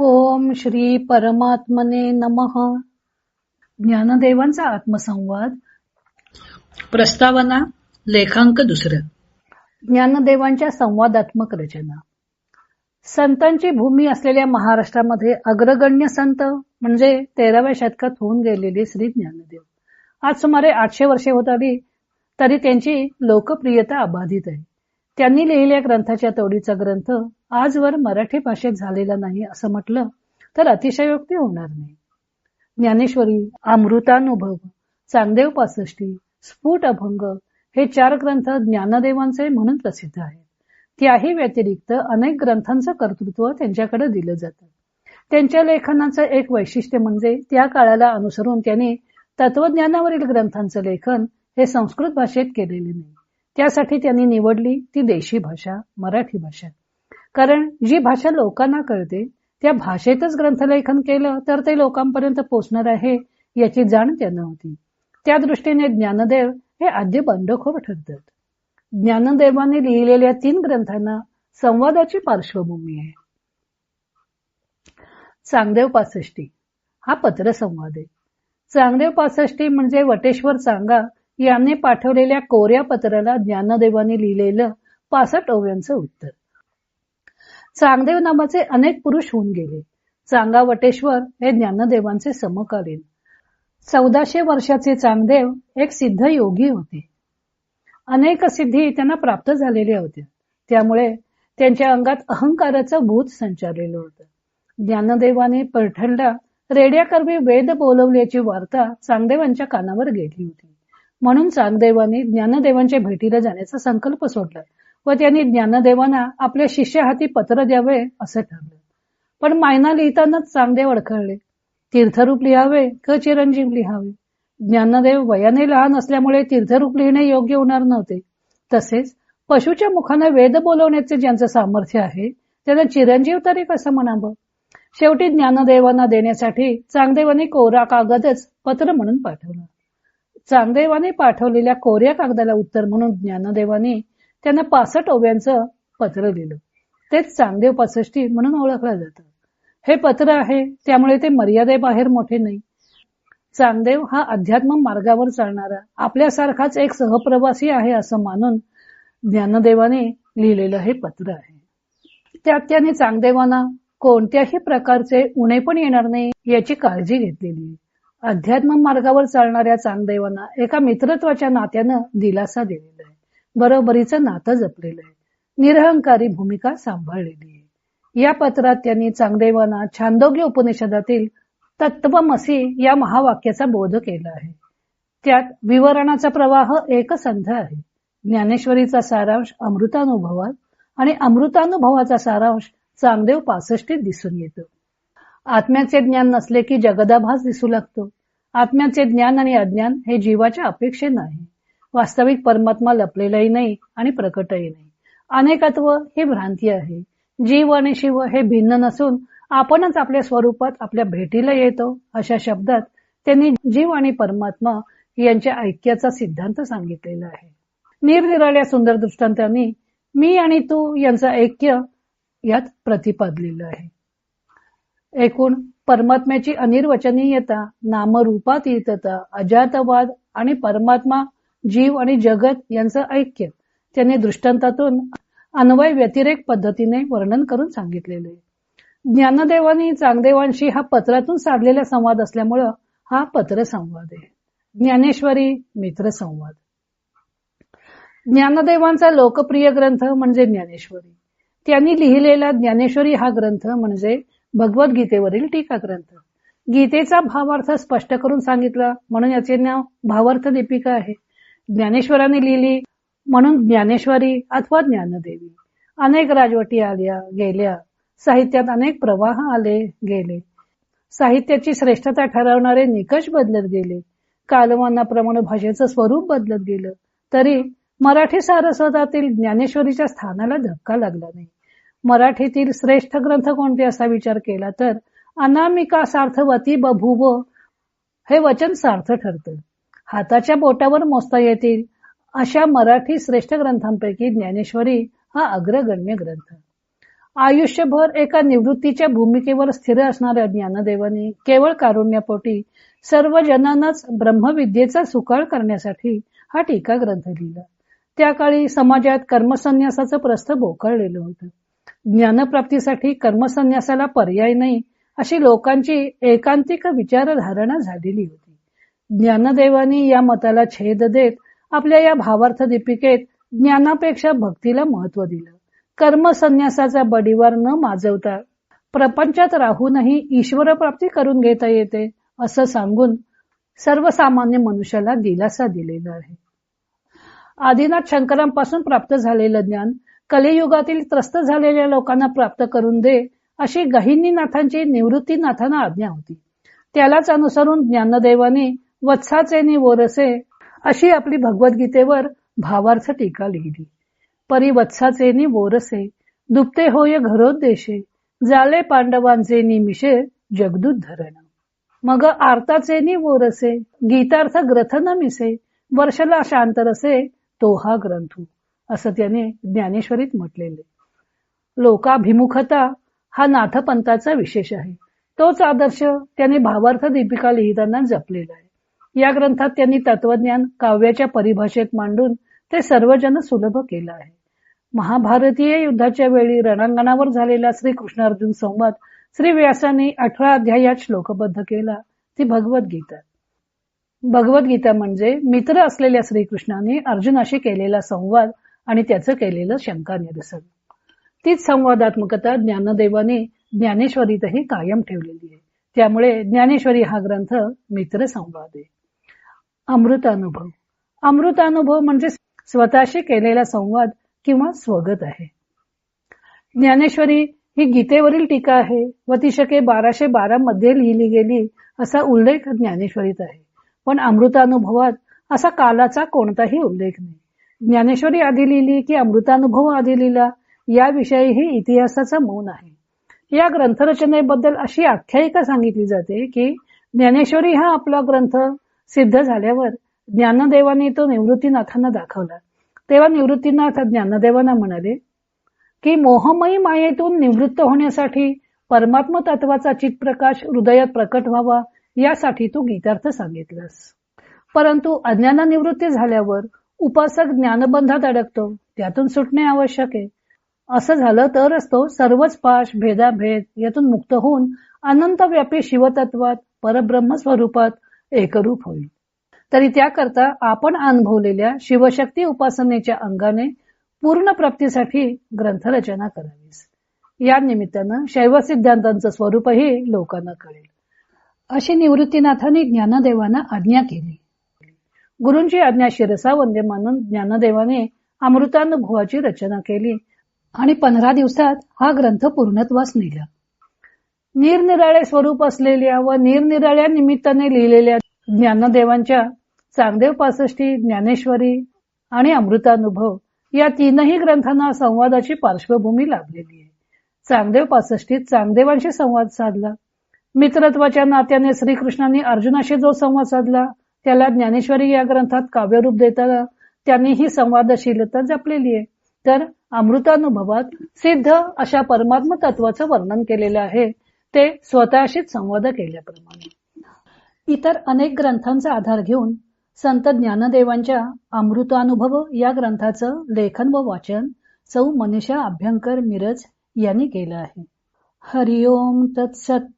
ओम श्री परमात्मने नमः. ज्ञानदेवांचा आत्मसंवाद. प्रस्तावना लेखांक दुसरं. ज्ञानदेवांच्या संवादात्मक रचना. संतांची भूमी असलेल्या महाराष्ट्रामध्ये अग्रगण्य संत म्हणजे तेराव्या शतकात होऊन गेलेले श्री ज्ञानदेव. आज सुमारे आठशे वर्षे होत आली तरी त्यांची लोकप्रियता अबाधित आहे. त्यांनी लिहिलेल्या ग्रंथाच्या तोडीचा ग्रंथ आजवर मराठी भाषेत झालेला नाही असं म्हटलं तर अतिशयोक्ती होणार नाही. ज्ञानेश्वरी अमृतानुभव चांगदेव पासष्टी स्फुट अभंग हे चार ग्रंथ ज्ञानदेवांचे म्हणून प्रसिद्ध आहेत. त्याही व्यतिरिक्त अनेक ग्रंथांचं कर्तृत्व त्यांच्याकडे दिलं जातं. त्यांच्या लेखनाचं एक वैशिष्ट्य म्हणजे त्या काळाला अनुसरून त्यांनी तत्वज्ञानावरील ग्रंथांचं लेखन हे संस्कृत भाषेत केलेले नाही. त्यासाठी त्यांनी निवडली ती देशी भाषा मराठी भाषा. कारण जी भाषा लोकांना कळते त्या भाषेतच ग्रंथलेखन केलं तर ते लोकांपर्यंत पोचणार आहे याची जाण त्यांना होती. त्या दृष्टीने ज्ञानदेव हे आद्य बंडखोर ठरतात. ज्ञानदेवाने लिहिलेल्या तीन ग्रंथांना संवादाची पार्श्वभूमी आहे. चांगदेव पासष्टी हा पत्रसंवाद आहे. चांगदेव पासष्टी म्हणजे वटेश्वर चांगा यांनी पाठवलेल्या कोऱ्या पत्राला ज्ञानदेवाने लिहिलेलं पासष्ट ओव्यांचं उत्तर. चांगदेव नावाचे अनेक पुरुष होऊन गेले. चांगा वटेश्वर हे ज्ञानदेवांचे समकालीन. चौदाशे वर्षाचे चांगदेव एक सिद्ध योगी होते. अनेक सिद्धी त्यांना प्राप्त झालेल्या होत्या. त्यामुळे त्यांच्या अंगात अहंकाराचं भूत संचारलेलं होतं. ज्ञानदेवाने पैठणला रेड्याकर्मी वेद बोलवल्याची वार्ता चांगदेवांच्या कानावर गेली होती. म्हणून चांगदेवांनी ज्ञानदेवांच्या भेटीला जाण्याचा संकल्प सोडला व त्यांनी ज्ञानदेवांना आपल्या शिष्या हाती पत्र द्यावे असं ठरलं. पण मायना लिहितानाच चांगदेव अडखळले. तीर्थरूप लिहावे क चिरंजीव लिहावे? ज्ञानदेव वयाने लहान असल्यामुळे तीर्थरूप लिहिणे योग्य होणार नव्हते. तसेच पशुच्या मुखाने वेद बोलवण्याचे ज्यांचं सामर्थ्य आहे त्यांना चिरंजीव तरी कसं म्हणावं? शेवटी ज्ञानदेवांना देण्यासाठी चांगदेवाने कोरा कागदच पत्र म्हणून पाठवलं. चांगदेवाने पाठवलेल्या कोऱ्या कागदाला उत्तर म्हणून ज्ञानदेवाने त्यांना पासष्ट ओव्यांचं पत्र लिहिलं तेच चांगदेव पासष्टी म्हणून ओळखलं जातं. हे पत्र आहे त्यामुळे ते मर्यादेबाहेर मोठे नाही. चांगदेव हा अध्यात्म मार्गावर चालणारा आपल्यासारखाच एक सहप्रवासी आहे असं मानून ज्ञानदेवाने लिहिलेलं हे पत्र आहे. त्यात त्याने चांगदेवांना कोणत्याही प्रकारचे उणे पण येणार नाही याची काळजी घेतलेली आहे. अध्यात्म मार्गावर चालणाऱ्या चांगदेवांना एका मित्रत्वाच्या नात्यानं दिलासा दिलेला आहे. बरोबरीचं नातं जपलेलं आहे. निरहंकारी भूमिका सांभाळलेली आहे. या पत्रात त्यांनी चांगदेवांना छांदोग्य उपनिषदातील तत्वमसी या महावाक्याचा बोध केला आहे. त्यात विवरणाचा प्रवाह एकसंध आहे. ज्ञानेश्वरीचा सारांश अमृतानुभवात आणि अमृतानुभवाचा सारांश चांगदेव पासष्टीत दिसून येतो. आत्म्याचे ज्ञान नसले की जगदाभास दिसू लागतो. आत्म्याचे ज्ञान आणि अज्ञान हे जीवाच्या अपेक्षे नाही. वास्तविक परमात्मा लपलेलाही नाही आणि प्रकटही नाही. अनेकत्व ही भ्रांती आहे. जीव आणि शिव हे भिन्न नसून आपणच आपल्या स्वरूपात आपल्या भेटीला येतो अशा शब्दात त्यांनी जीव आणि परमात्मा यांच्या ऐक्याचा सिद्धांत सांगितलेला आहे. निरनिराळ्या सुंदर दृष्टांतांनी मी आणि तू यांचं ऐक्य यात प्रतिपादलेलं आहे. एकूण परमात्म्याची अनिर्वचनीयता नामरूपातीतता अजातवाद आणि परमात्मा जीव आणि जगत यांचं ऐक्य त्यांनी दृष्टांतातून अन्वय व्यतिरेक पद्धतीने वर्णन करून सांगितलेले. ज्ञानदेवानी चांगदेवांशी हा पत्रातून साधलेला संवाद असल्यामुळं हा पत्र संवाद आहे. ज्ञानेश्वरी मित्र संवाद ज्ञानदेवांचा लोकप्रिय ग्रंथ म्हणजे ज्ञानेश्वरी. त्यांनी लिहिलेला ज्ञानेश्वरी हा ग्रंथ म्हणजे भगवद्गीतेवरील टीका ग्रंथ गीतेचा भावार्थ स्पष्ट करून सांगितला म्हणून याचे नाव भावार्थ दीपिका आहे. ज्ञानेश्वरांनी लिहिली म्हणून ज्ञानेश्वरी अथवा ज्ञानदेवी. अनेक राजवटी आल्या गेल्या. साहित्यात अनेक प्रवाह आले गेले. साहित्याची श्रेष्ठता ठरवणारे निकष बदलत गेले. कालमानाप्रमाणे भाषेचं स्वरूप बदलत गेलं. तरी मराठी सारस्वतातील ज्ञानेश्वरीच्या स्थानाला धक्का लागला नाही. मराठीतील श्रेष्ठ ग्रंथ कोणते असा विचार केला तर अनामिका सार्थवती बभुव हे वचन सार्थ ठरतं. हाताच्या बोटावर मोजता येतील अशा मराठी श्रेष्ठ ग्रंथांपैकी ज्ञानेश्वरी हा अग्रगण्य ग्रंथ. आयुष्यभर एका निवृत्तीच्या भूमिकेवर स्थिर असणाऱ्या ज्ञानदेवाने केवळ कारुण्यापोटी सर्व जनांनाच ब्रह्मविद्येचा सुकाळ करण्यासाठी हा टीका ग्रंथ लिहिला. त्या काळी समाजात कर्मसन्यासाचं प्रस्थ बोकळलेलं होतं. ज्ञानप्राप्तीसाठी कर्मसन्यासाला पर्याय नाही अशी लोकांची एकांतिक विचारधारणा झालेली होती. ज्ञानदेवानी या मताला छेद देत आपल्या या भावार्थ दीपिकेत ज्ञानापेक्षा भक्तीला महत्त्व दिलं. कर्म संन्यासाचा बडीवार न माजवता प्रपंचात राहूनही ईश्वर प्राप्ती करून घेता येते असं सांगून सर्वसामान्य मनुष्याला दिलासा दिलेला आहे. आदिनाथ शंकरांपासून प्राप्त झालेलं ज्ञान कलियुगातील त्रस्त झालेल्या लोकांना प्राप्त करून दे अशी गहिनीनाथांची निवृत्तीनाथांना आज्ञा होती. त्यालाच अनुसरून ज्ञानदेवाने वत्साचे नि वोरसे अशी आपली भगवद्गीतेवर भावार्थ टीका लिहिली. परी वत्साचे नि वोरसे दुप्ते होय घरोद्देशे जाले पांडवांचे निमिषे जगदूत धरण. मग आर्ताचे नि वोरसे गीतार्थ ग्रथ न मिसे वर्षला शांतरसे तो हा ग्रंथू. असं त्याने ज्ञानेश्वरीत म्हटलेले. लोकाभिमुखता हा नाथपंथाचा विशेष आहे. तोच आदर्श त्याने भावार्थ दीपिका लिहिताना जपलेला आहे. या ग्रंथात त्यांनी तत्वज्ञान काव्याच्या परिभाषेत मांडून ते सर्वजण सुलभ केलं आहे. महाभारतीय युद्धाच्या वेळी रणांगणावर झालेला श्री अर्जुन संवाद श्री व्यासाने अठरा अध्यायात श्लोकबद्ध केला ती भगवद्गीता. भगवद्गीता म्हणजे मित्र असलेल्या श्रीकृष्णाने अर्जुनाशी केलेला संवाद आणि त्याचं केलेलं शंका निरसन तीच संवादात्मकता ज्ञानदेवाने ज्ञानेश्वरीतही कायम ठेवलेली आहे. त्यामुळे ज्ञानेश्वरी हा ग्रंथ मित्र संवाद आहे. अमृतानुभव अमृतानुभव म्हणजे स्वतःशी केलेला संवाद किंवा स्वगत आहे. ज्ञानेश्वरी ही गीतेवरील टीका आहे व ती शके बाराशे बारा मध्ये लिहिली गेली असा उल्लेख ज्ञानेश्वरीत आहे. पण अमृतानुभवात असा कालाचा कोणताही उल्लेख नाही. ज्ञानेश्वरी आधी लिहिली की अमृतानुभव आधी लिहिला याविषयीही इतिहासाचा मौन आहे. या ग्रंथरचनेबद्दल अशी आख्यायिका सांगितली जाते की ज्ञानेश्वरी हा आपला ग्रंथ सिद्ध झाल्यावर ज्ञानदेवाने तो निवृत्तीनाथांना दाखवला. तेव्हा निवृत्तीनाथ ज्ञानदेवांना म्हणाले की मोहमयी मायेतून निवृत्त होण्यासाठी परमात्म तत्वाचा चितप्रकाश हृदयात प्रकट व्हावा यासाठी तू गीतार्थ सांगितलास. परंतु अज्ञाना निवृत्ती झाल्यावर उपासक ज्ञानबंधात अडकतो. त्यातून सुटणे आवश्यक आहे. असं झालं तरच तो सर्वच पाश भेदाभेद यातून मुक्त होऊन अनंत व्यापी शिवतत्वात परब्रह्म स्वरूपात एकरूप होईल. तरी त्याकरता आपण अनुभवलेल्या शिवशक्ती उपासनेच्या अंगाने पूर्ण प्राप्तीसाठी ग्रंथरचना करावीस. या निमित्तानं शैव सिद्धांतांचं स्वरूपही लोकांना कळेल. अशी निवृत्तीनाथांनी ज्ञानदेवांना आज्ञा केली. गुरूंची आज्ञा शिरसा वंदे मानून ज्ञानदेवाने अमृतानुभवाची रचना केली आणि पंधरा दिवसात हा ग्रंथ पूर्णत्वास नेला. निरनिराळे स्वरूप असलेल्या व निरनिराळ्या निमित्ताने लिहिलेल्या ज्ञानदेवांच्या चांगदेव पासष्टी ज्ञानेश्वरी आणि अमृतानुभव या तीनही ग्रंथांना संवादाची पार्श्वभूमी लाभलेली आहे. चांगदेव पासष्टीत चांगदेवांशी संवाद साधला. मित्रत्वाच्या नात्याने श्रीकृष्णांनी अर्जुनाशी जो संवाद साधला त्याला ज्ञानेश्वरी या ग्रंथात काव्यरूप देताना त्यांनी ही संवादशीलता जपलेली आहे. तर अमृतानुभवात सिद्ध अशा परमात्म तत्वाचं वर्णन केलेलं आहे. ते स्वतःशीच संवाद केल्याप्रमाणे. इतर अनेक ग्रंथांचा आधार घेऊन संत ज्ञानदेवांच्या अमृतानुभव या ग्रंथाचं लेखन व वाचन सौ मनीषा अभ्यंकर मिरज यांनी केलं आहे. हरिओम तत्सत